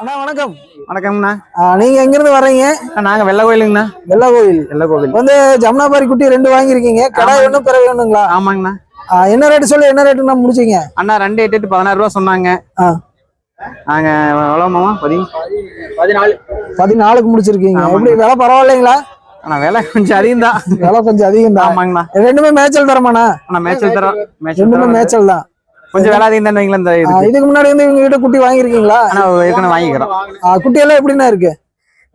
அண்ணா வணக்கம். வணக்கம்ண்ணா. நீங்க எங்க இருந்து வர்றீங்க? நாங்க வெள்ள கோயிலுங்கண்ணா. வெள்ள கோவில் வெள்ள கோவில். வந்து ஜமுனாபாரி குட்டி ரெண்டு வாங்கியிருக்கீங்க. கடாய் ஒண்ணும் பிறகு வேணுங்களா? ஆமாங்கண்ணா. என்ன ரேட் சொல்லி என்ன ரேட்டுனா முடிச்சீங்க? அண்ணா ரெண்டு எட்டு எட்டு பதினாறு ரூபா சொன்னாங்க. நாங்க எவ்வளோ மாமா? பதி பதினாலு. பதினாலுக்கு முடிச்சிருக்கீங்க. எப்படி விலை பரவாயில்லைங்களா? அண்ணா விலை கொஞ்சம் அதிகம் தான் விலை கொஞ்சம் அதிகம் தான் ஆமாங்கண்ணா. ரெண்டுமே மேய்ச்சல் தரமாண்ணா? அண்ணா மேய்ச்சல் தரோம். ரெண்டுமே மேய்ச்சல் தான் கொஞ்சம் விலை அதிகம் தான் இந்த இதுக்கு முன்னாடி வந்து இவங்க கிட்ட குட்டி வாங்கியிருக்கீங்களா அண்ணா ஏற்கனவே வாங்கிக்கிறோம் குட்டி எல்லாம் எப்படிண்ணா இருக்கு?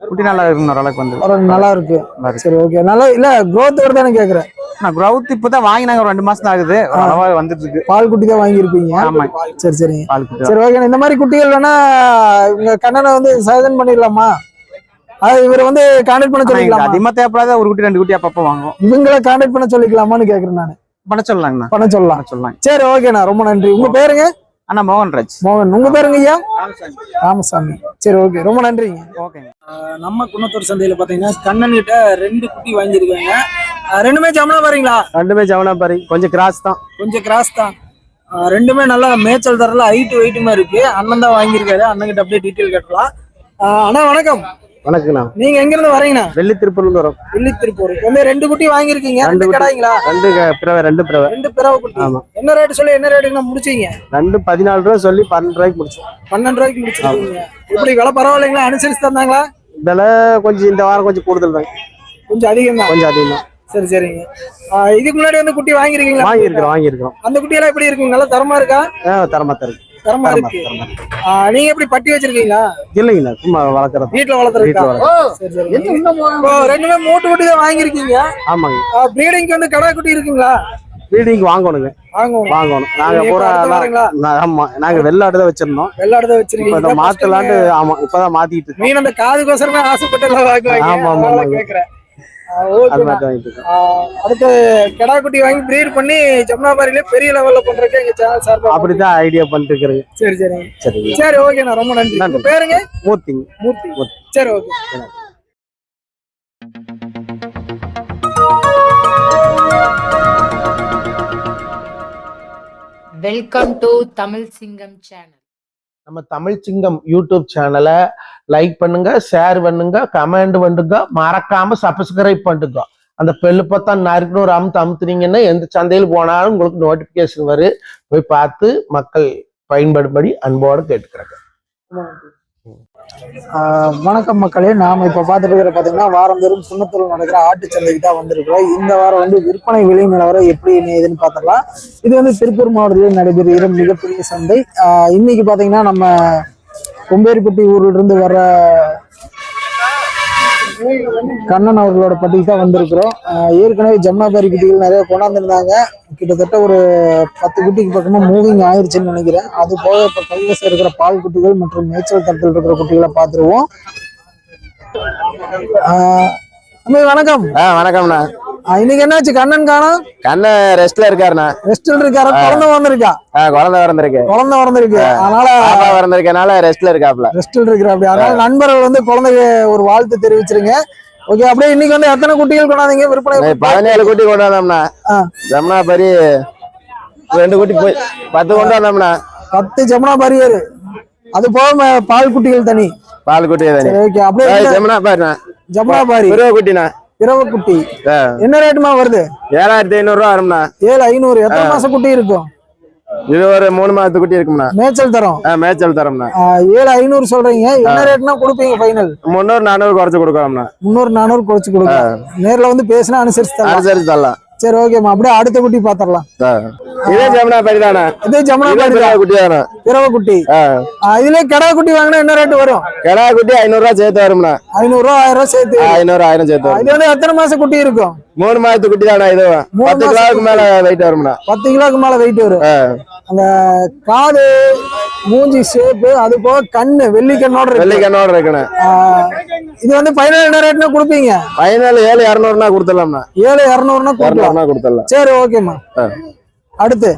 குட்டி நல்லா இருக்குங்க ஓரளவுக்கு வந்து நல்லா இருக்கு. இருக்கு. சரி ஓகே நல்லா இல்ல growth வருதானு கேக்குறேன். அண்ணா growth இப்பதான் வாங்கினாங்க. ஒரு ரெண்டு மாசம் தான் ஆகுது. அளவா வந்துட்டு இருக்கு. பால் குட்டி தான் வாங்கியிருப்பீங்க. ஆமாங்க. சரி சரிங்க பால் குட்டி. சரி ஓகே இந்த மாதிரி குட்டிகள் வேணா இவங்க கண்ணனை வந்து சஜன் பண்ணிடலாமா? அது இவர் வந்து கான்டாக்ட் பண்ண சொல்லிக்கலாமா? அதிகமா தேவைப்படாத ஒரு குட்டி ரெண்டு குட்டி அப்பப்போ வாங்குவோம். இவங்கள கான்டாக்ட் பண்ண சொல்லிக்கலாமான்னு கேக்குறேன் நான். பண்ண சொல்லலாங்கண்ணா பண்ண சொல்லலாம் சொல்லலாம் சரி ஓகேண்ணா. ரொம்ப நன்றி. உங்க பேருங்க? அண்ணா மோகன்ராஜ். மோகன். உங்க பேருங்க ஐயா? ராமசாமி. சரி ஓகே. ரொம்ப நன்றிங்க. ஓகேங்க. நம்ம குன்னத்தூர் சந்தையில பாத்தீங்கன்னா கண்ணன் கிட்ட ரெண்டு குட்டி வாங்கியிருக்காங்க. ரெண்டுமே ஜமுனா பாருங்களா? ரெண்டுமே ஜவனா பாரி. கொஞ்சம் கிராஸ் தான். கொஞ்சம் கிராஸ் தான். ரெண்டுமே நல்லா மேய்ச்சல் தரல ஹைட் வெயிட்டுமா இருக்கு. அண்ணன் தான் வாங்கியிருக்காரு. அண்ணன் கிட்ட அப்படியே டீட்டெயில் கேட்கலாம். அண்ணா வணக்கம். வணக்கண்ணா நீங்க எங்க இருந்து வரீங்கண்ணா வெள்ளி திருப்பூர்ல வரும் வெள்ளி திருப்பூர் வந்து ரெண்டு குட்டி வாங்கியிருக்கீங்க. ரெண்டு. கடாய்ங்களா? ரெண்டு பிறவை ரெண்டு பிறவை. ரெண்டு பிறவை குட்டி. ஆமா. என்ன ரேட் சொல்லி என்ன ரேட்டுக்கு முடிச்சீங்க? ரெண்டு பதினாலு ரூபா சொல்லி பன்னெண்டு ரூபாய்க்கு முடிச்சோம். பன்னெண்டு ரூபாய்க்கு முடிச்சிருக்கீங்க. எப்படி விலை பரவாயில்லைங்களா? அனுசரிச்சு தந்தாங்களா? விலை கொஞ்சம் இந்த வாரம் கொஞ்சம் கூடுதல் தான். கொஞ்சம் அதிகம் தான் கொஞ்சம் அதிகம் தான் சரி சரிங்க. இதுக்கு முன்னாடி வந்து குட்டி வாங்கியிருக்கீங்களா? வாங்கியிருக்கிறோம் வாங்கியிருக்கிறோம். அந்த குட்டி எல்லாம் எப்படி இருக்குங்க நல்லா தரமா இருக்கா? தரமா தருக்கு தரமா இருக்கு. நீங்க எப்படி பட்டி வச்சிருக்கீங்களா? இல்லைங்கண்ணா சும்மா வளர்க்குறது. வீட்டுல இப்போ ரெண்டுமே மூட்டு குட்டி தான் வாங்கியிருக்கீங்க. ஆமாங்க. ப்ரீடிங்க்கு வந்து கடா குட்டி இருக்குங்களா? வீடிங்க்கு வாங்கணுங்க. வாங்குவோம் வாங்கணும். நாங்க பூரா இப்ப ஆமா நாங்க வெள்ளாடு தான் வச்சிருந்தோம். வெள்ளாடுதான் இப்ப வச்சிருக்கீங்க. இதை மாத்தலான்ட்டு ஆமா இப்பதான் மாத்திட்டு மீன் அந்த காதுக்கோசரமே ஆசைப்பட்டு ஆமா, ஆமா. கேக்குறேன். அடுத்து கெடா குட்டி வாங்கி பிரீட் பண்ணி ஜமுனாபாரியில பெரிய லெவல்ல பண்றதுக்கு எங்க சேனல் சார்பா அப்படித்தான் ஐடியா பண்ணிட்டு இருக்கிறேங்க சரி சரிங்க சரிங்க சரி. ஓகேண்ணா ரொம்ப நன்றி. உங்க பேருங்க? மூர்த்திங்க மூர்த்தி. மூர்த்தி. சரி ஓகே. வெல்கம் டு தமிழ் சிங்கம் சேனல் நம்ம தமிழ் சிங்கம் யூடியூப் சேனலை லைக் பண்ணுங்க ஷேர் பண்ணுங்க கமெண்ட் பண்ணுங்க மறக்காம சப்ஸ்கிரைப் பண்ணுங்க. அந்த பெல்லு பார்த்தா நறுக்குன்னு ஒரு அமுத்து அமுத்துனீங்கன்னா எந்த சந்தையில் போனாலும் உங்களுக்கு நோட்டிபிகேஷன் வரும். போய் பார்த்து மக்கள் பயன்படும்படி அன்போடு கேட்டுக்கிறாங்க. வணக்கம் மக்களே. நாம இப்ப பாத்துட்டு இருக்கிற பாத்தீங்கன்னா வாரந்தோறும் சுண்ணத்தூர் நடக்கிற ஆட்டு சந்தைக்கு தான் வந்திருக்கிறோம். இந்த வாரம் வந்து விற்பனை விலை நிலவரம் எப்படி ஏதுன்னு பார்த்தலாம் இது வந்து திருப்பூர் மாவட்டத்தில் நடைபெறுகிற மிகப்பெரிய சந்தை. இன்னைக்கு பாத்தீங்கன்னா நம்ம கொம்பேரிப்பட்டி ஊர்ல இருந்து கண்ணன் அவர்களோட பட்டிக்கு தான் வந்திருக்கிறோம். ஏற்கனவே ஜமுனாபாரி குட்டிகள் நிறைய கொண்டாந்துருந்தாங்க. கிட்டத்தட்ட ஒரு பத்து குட்டிக்கு பக்கமா மூவிங் ஆயிடுச்சுன்னு நினைக்கிறேன். அது போக இப்ப கைவசம் இருக்கிற பால் குட்டிகள் மற்றும் மேய்ச்சல் தட்டில் இருக்கிற குட்டிகளை பார்த்துருவோம். வணக்கம். ஆ வணக்கம்ண்ணா. இன்னைக்கு என்னாச்சு? கண்ணன் காணோம்? கண்ண ரெஸ்ட்ல இருக்காருண்ணா. ரெஸ்டில் இருக்காரு? குழந்தை வந்திருக்கா குழந்தை பிறந்திருக்கு குழந்தை வந்திருக்கு அதனால பாப்பா பிறந்திருக்கனால ரெஸ்ட்ல இருக்காப்ல ரெஸ்டில் இருக்கிற அப்படி அதனால நண்பர்கள் வந்து குழந்தைக்கு ஒரு வாழ்த்து தெரிவிச்சிருங்க. ஓகே அப்படியே இன்னைக்கு வந்து எத்தனை குட்டிகள் கொண்டாந்தீங்க? விற்பனை பதினேழு குட்டி கொண்டு வந்தோம்ண்ணா ஆ. ஜமுனா பரி ரெண்டு குட்டி போய் பத்து கொண்டு வந்தோம்ண்ணா பத்து ஜமுனா பரியர் அது போக பால் குட்டிகள் தனி. பால் குட்டி தானே. ஓகே அப்படியே ஜமுனா பாருண்ணா ஜமுனா பாரி குட்டிண்ணா. பிறவ குட்டி. என்ன ரேட்டுமா வருது? ஏழாயிரத்தி ஐநூறு ரூபா வரும்ண்ணா. ஏழு ஐநூறு. எத்தனை மாசம் குட்டி இருக்கும் இது ஒரு மூணு மாசத்து குட்டி இருக்கும்ண்ணா. மேய்ச்சல் தரோம். மேய்ச்சல் தரோம்ண்ணா. ஏழு ஐநூறு சொல்றீங்க. என்ன ரேட்னா கொடுப்பீங்க ஃபைனல் முந்நூறு நானூறு குறைச்சு கொடுக்கலாம்ண்ணா. முந்நூறு நானூறு குறைச்சு கொடுங்க. நேர்ல வந்து பேசினா அனுசரிச்சு அனுசரிச்சு தரலாம். சரி ஓகேம்மா அப்படியே அடுத்த குட்டி பாத்திரலாம். இதே ஜமுனா பரி தானே இதே ஜமுனா பிறவை தான். குட்டி தானே பிறவ குட்டி. இதுலயே கடா குட்டி வாங்கினா என்ன ரேட் வரும்? கிடா குட்டி ஐநூறு ரூபா சேர்த்து வரும்ண்ணா. ஐநூறு ரூபா ஆயிரம் ரூபாய் சேர்த்து ஐநூறு ஆயிரம் சேர்த்து வரும். இது வந்து எத்தனை மாசம் குட்டி இருக்கும்? மூணு மாசத்து குட்டி தானே இது பத்து கிலோவுக்கு மேல வெயிட் வரும்ண்ணா. பத்து கிலோக்கு மேல வெயிட் வரும். அந்த காது மூஞ்சி ஷேப்பு அது போக கண்ணு வெள்ளிக்கண்ணோட இருக்குண்ணே. ஆ, இது வந்து பதினேழு என்ன ரேட்னா கொடுப்பீங்க? ஃபைனல் ஏழு இரநூறுனா கொடுத்துடலாம்ண்ணா. ஏழு இரநூறுனா இரநூறுனா கொடுத்துடலாம். சரி ஓகேம்மா. அடுத்து.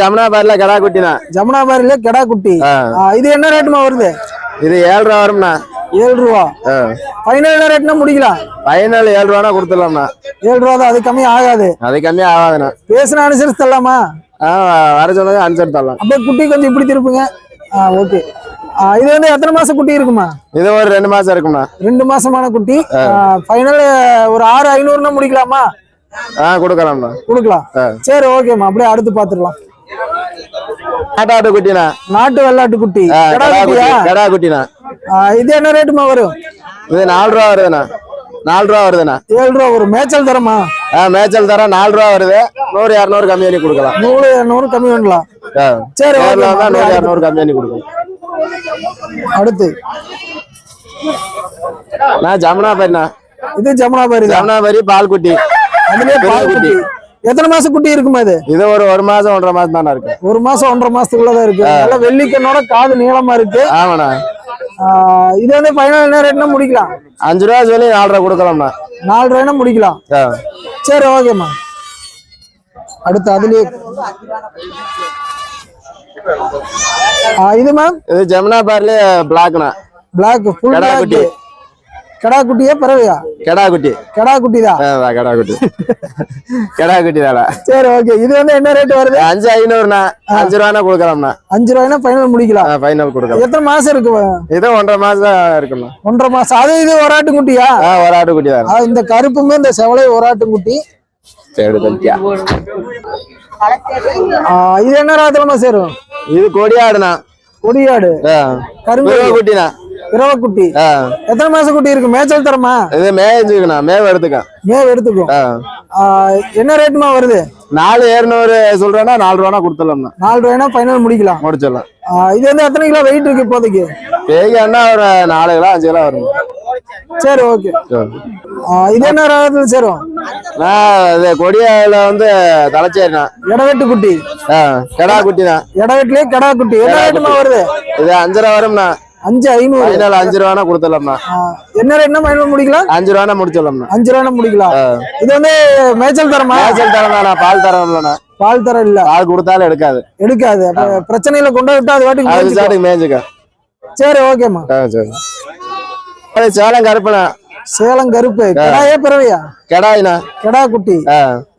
ஜமுனா பேர்ல கிடா குட்டிண்ணா ஜமுனாபாரியில கெடா குட்டி இது என்ன ரேட்டுமா வருது? இது ஏழு ரூபா வரும்ண்ணா. ஏழு ரூபா. ஃபைனல் என்ன ரேட்னா முடிக்கலாம்? ஃபைனல் ஏழு ரூபானா கொடுத்துடலாம்ண்ணா. ஏழு ரூபா தான் அது கம்மி ஆகாது. அது கம்மியா ஆகாதுண்ணா. பேசின அனுசரிச்சு தரலாமா? வர சொன்னது அனுசரிச்சு தரலாம். அப்படியே குட்டி கொஞ்சம் இப்படி திருப்புங்க. ஓகே இது வந்து எத்தனை மாசம் குட்டி இருக்குமா? இது ஒரு ரெண்டு மாசம் இருக்கும்ண்ணா. ரெண்டு மாசமான குட்டி. ஃபைனல் ஒரு ஆறு ஐநூறுனா முடிக்கலாமா? ஆ கொடுக்கலாம்ண்ணா. கொடுக்கலாம். சரி ஓகேம்மா அப்படியே அடுத்து பாத்துக்கலாம் ஆட்டாட்டு குட்டிண்ணா. நாட்டு வெள்ளாட்டு குட்டி. கிடா குட்டிண்ணா. இது என்ன ரேட்டுமா வரும்? இது நாலு ரூபா வருதுண்ணா. நாலு ரூபா வருதுண்ணா. ஏழு ரூபா வரும். மேய்ச்சல் தரமா? ஆ மேய்ச்சல் தரம் நாலு ரூபா வருது. நூறு இரநூறு கம்மி பண்ணி கொடுக்கலாம். நூறு இரநூறு கம்மி பண்ணலாம். சரி, நூறு இரநூறு கம்மி பண்ணி கொடுக்கலாம். அடுத்து. நான் ஜமுனாபாரிண்ணா. இது ஜமுனாபாரி தான். ஜமுனாபாரி பால் குட்டி அதுலயே பால் குட்டி. எத்தனை மாசம் குட்டி இருக்குமா இது? இது ஒரு ஒரு மாசம் ஒன்றரை மாசம் தானே இருக்கு. ஒரு மாசம் ஒன்றரை மாசத்துக்குள்ளதான் இருக்கு. நல்ல வெள்ளிக்கண்ணோட காது நீளமா இருக்கு. ஆமாண்ணா. இது வந்து ஃபைனல் என்ன ரேட்னா முடிக்கலாம். அஞ்சு ரூபா சொல்லி நாலு ரூபா கொடுக்கலாம்ண்ணா. நாலு ரூபாய்னா முடிக்கலாம். சரி ஓகேம்மா அடுத்து அதுலயே இது மேம் இது ஜமுனாபாரிலே பிளாக்ண்ணா பிளாக் ஃபுல் பிளாக். கடா குட்டியே பறவையா? கெடா குட்டி கடா குட்டி தான் ஆ, வா, கெடா குட்டி கெடா குட்டி தானே சரி ஓகே. இது வந்து என்ன ரேட் வருது? அஞ்சு ஐநூறுண்ணா. அஞ்சு ரூபானா கொடுக்கலாம்ண்ணா. அஞ்சு ரூபாய்னா ஃபைனல் முடிக்கலாம். ஃபைனல் கொடுக்கலாம். எத்தனை மாசம் இருக்கு? இது ஒன்றரை மாசம் இருக்குண்ணா. ஒன்றரை மாசம். அது இது ஒரு ஆட்டுக்குட்டியா ஆ ஒரு ஆட்டு குட்டி தானே இந்த கருப்புமே இந்த செவலை ஒரு ஆட்டுக்குட்டி சரி தம்பியா ஆ, இது என்ன ராத்திரமா சேரும்? இது கொடியாடுண்ணா. கொடியாடு. ஆ. கருங்கோழி. இரவக்குட்டி. ஆ. எத்தனை மாசம் குட்டி இருக்கு? மேய்ச்சல் தரமா? இது மேய்ஞ்சுக்கண்ணா மேவ எடுத்துக்க மேவ். ஆ, என்ன ரேட்டுமா வருது? நாலு ஏழுநூறு சொல்றேன்னா நாலு ரூபானா கொடுத்துடலாம்ண்ணா. நாலு ரூபாய்னா ஃபைனல் முடிக்கலாம். முடிச்சிடலாம். இது வந்து எத்தனை கிலோ வெயிட் இருக்கு இப்போதைக்கு? பேய்கன்னா ஒரு நாலு கிலோ அஞ்சு கிலோ வரும் சரி ஓகே. இது என்ன ரகத்துல சேரும்? நான் கொடியால வந்து தலைச்சேரிண்ணா. இடவெட்டு குட்டி. கெடா குட்டிண்ணா. இடவெட்டுலயே கடா குட்டி. என்ன ரேட்டுமா வருது? இது அஞ்சு ரூபா வரும்ண்ணா. அஞ்சு ஐநூறு. ஃபைனல் அஞ்சு ரூபானா கொடுத்துடலாம்ண்ணா. என்ன ரேட்னா ஃபைனல் முடிக்கலாம்? அஞ்சு ரூபானா முடிச்சிடலாம்ண்ணா. அஞ்சு ரூபாய்னா முடிக்கலாம். இது வந்து மேய்ச்சல் தரமா? மேய்ச்சல் தரம்ண்ணா பால் பால் தரம் இல்ல. பால் கொடுத்தாலும் எடுக்காது. எடுக்காது. பிரச்சனையில கொண்டு விட்டா அது வாட்டுக்கு அது மேய்ஞ்சுக்கும். சாட்டுக்கு மேய்ஞ்சுக்க. சரி ஓகேம்மா. சரி. சேலம் கருப்புண்ணா. சேலம் கருப்பு. கடாயே பிறவையா? கெடாயிண்ணா. கெடா குட்டி.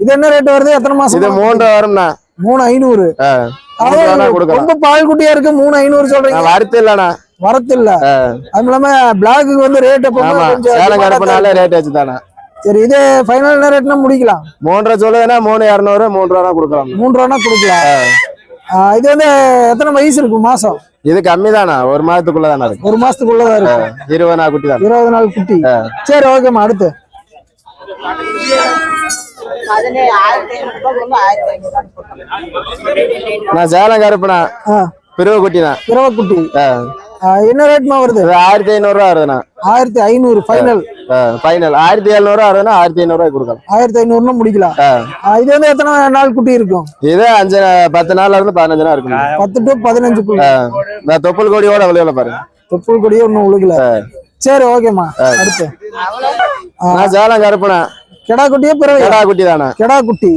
இது என்ன ரேட் வருது? எத்தனை இது மாசம் மூணு ரூபா வரும்ண்ணா. மூணு ஐநூறு. ரூபானா ரொம்ப பால் குட்டியா இருக்கு மூணு ஐநூறு சொல்றீங்க. வறுத்து இல்லைண்ணா. வரத்து இல்ல. அது இல்லாம பிளாக்கு வந்து ரேட் சேலம் ரேட் வச்சு தானே சரி இது ஃபைனல் ரேட்னா முடிக்கலாம். மூன்றரை சொல்லுதுன்னா மூணு இரநூறு மூணு ரூபா கொடுக்கலாம். மூணு ரூபானா கொடுக்கலாம் இது வந்து எத்தனை வயசு இருக்கும் மாசம்? இது கம்மி தானா ஒரு மாதத்துக்குள்ள தானே இருக்கு? ஒரு மாசத்துக்குள்ளதான் இருக்கு. இருபது நாள் குட்டி தான்? இருபது நாள் குட்டி. சரி ஓகேம்மா அடுத்து. நான் சேலம் கருப்புண்ணா ஆ. பிரிவு குட்டிண்ணா இரவ குட்டி. என்ன ரேட்மா வருது? ஆயிரத்தி ஐநூறுரூவா வருதுண்ணா. ஆயிரத்தி ஐநூறு ஃபைனல் ஃபைனல் ஆயிரத்தி எழுநூறுவா வருதுன்னா ஆயிரத்தி ஐநூறுரூவா கொடுக்கலாம். ஆயிரத்தி ஐநூறுனா முடிக்கலாம். இது வந்து எத்தனை நாள் குட்டி இருக்கும்? இது அஞ்சு பத்து நாள்ல இருந்து பதினஞ்சு நாள் இருக்கும் பத்து டு பதினஞ்சுக்குள்ள. இந்த தொப்புள் கொடியோட விளையாட பாருங்க. தொப்புள் கொடியே ஒன்றும் உழுகல. சரி ஓகேம்மா அடுத்து. நான் சேலம் கருப்புண்ணா. கெடா குட்டியே பிறகு. கடா குட்டி தானே கெடா குட்டி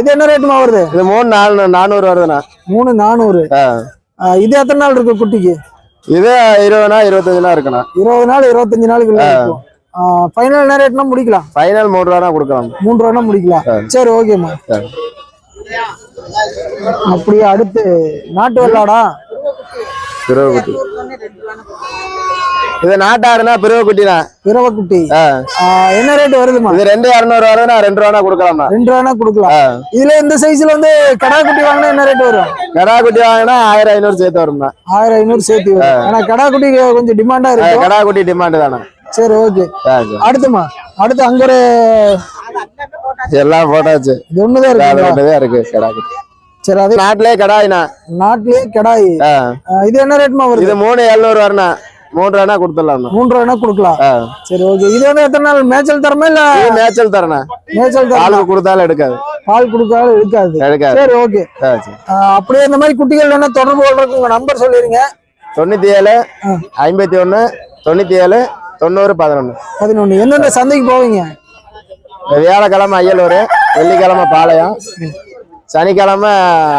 இது என்ன ரேட்டுமா வருது? இது மூணு நாலு நானூறு வருதுண்ணா. மூணு நானூறு. இது எத்தனை நாள் இருக்கு குட்டிக்கு? இது இருபதுனா இருபத்தஞ்சு நாள் இருக்குண்ணா இருபது நாள் இருபத்தஞ்சு நாளுக்கு ஃபைனல் என்ன ரேட்னா முடிக்கலாம்? ஃபைனல் மூணு ரூபா கொடுக்கலாம். மூன்று ரூபானா முடிக்கலாம். சரி ஓகேம்மா. அப்படியே அடுத்து நாட்டு வெள்ளாடா? பிறவை குட்டி இது நாட்டாடுனா பிறவை குட்டிண்ணா பிறவ குட்டி ஆ. ஆ, என்ன ரேட் வருதுமா இது ரெண்டு இரநூறு வருதுன்னா ரெண்டு ரூபா கொடுக்கலாம்ண்ணா. ரெண்டு ரூபானா கொடுக்கலாம். இதுல இந்த சைஸ்ல வந்து கடா குட்டி வாங்கினா என்ன ரேட் வரும்? கடா குட்டி வாங்கினா ஆயிரம் ஐநூறு சேர்த்து வரும்ண்ணா. ஆயிரம் ஐநூறு சேர்த்து வரும். ஏன்னா கடா குட்டி கொஞ்சம் டிமாண்டா ஆ, இருக்கும் கடா குட்டி டிமாண்டு தானே சரி ஓகே. அடுத்துமா அடுத்து அங்க ஒரு எல்லாம் போட்டாச்சு. இது ஒண்ணுதான் இருக்கு இருக்கு கடா குட்டி சரி அது நாட்டிலே கடாயிண்ணா. நாட்டிலேயே கடாய். இது என்ன ரேட்மா வருது? இது மூணு எழுநூறு வரண்ணா. மூணு ரூபா கொடுத்துடலாம்ண்ணா மூன்று ரூபாய்னா கொடுக்கலாம். சரி ஓகே. இது வந்து எத்தனை நாள்? மேய்ச்சல் தரமா இல்ல மேய்ச்சல் தரண்ணா. மேய்ச்சல் பாலுக்கு கொடுத்தாலும் எடுக்காது. பால் கொடுக்காத இருக்காது எடுக்காது. சரி ஓகே. அப்படியே இந்த மாதிரி குட்டிகள் என்ன தொடர்பு கொள்றதுக்கு உங்க நம்பர் சொல்லிருங்க. தொண்ணூத்தி ஏழு ஐம்பத்தி ஒண்ணு தொண்ணூத்தி ஏழு தொண்ணூறு பதினொன்னு. பதினொன்னு. எந்தெந்த சந்தைக்கு போவீங்க? வியாழக்கிழமை அய்யலூர் வெள்ளிக்கிழமை பாளையம் சனிக்கிழமை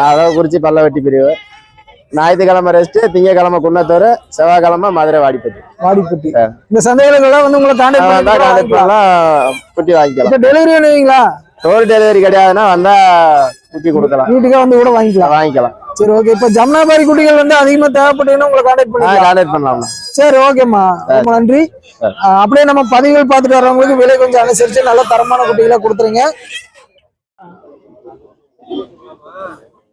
அளவுக்குறிச்சி பல்லவட்டி பிரிவு. ஞாயிற்றுக்கிழமை ரெஸ்ட் திங்கக்கிழமை குன்னத்தூர் செவ்வாய்க்கிழமை மதுரை வாடிப்பட்டி. வாடிப்பட்டி. இந்த சந்தைகளுக்கெல்லாம் வந்து உங்களை பண்ணி கான்டாக்ட் பண்ணலாம் குட்டி வாங்கிக்கலாம். டெலிவரி பண்ணுவீங்களா டோர் டெலிவரி கிடையாதுன்னா வந்தா குட்டி கொடுக்கலாம். வீட்டுக்கே வந்து கூட வாங்கிக்கலாம். வாங்கிக்கலாம். சரி ஓகே இப்ப ஜமுனாபாரி குட்டிகள் வந்து அதிகமா தேவைப்பட்டீங்கன்னா உங்களை கான்டாக்ட் ஆ பண்ணிக்கலாம். கான்டாக்ட் பண்ணலாம்ண்ணா சரி ஓகேம்மா. ரொம்ப நன்றி. அப்படியே நம்ம பதிவுகள் பார்த்துட்டு வர்றவங்களுக்கு விலை கொஞ்சம் அனுசரிச்சு நல்ல தரமான குட்டிகளை கொடுத்துருங்க.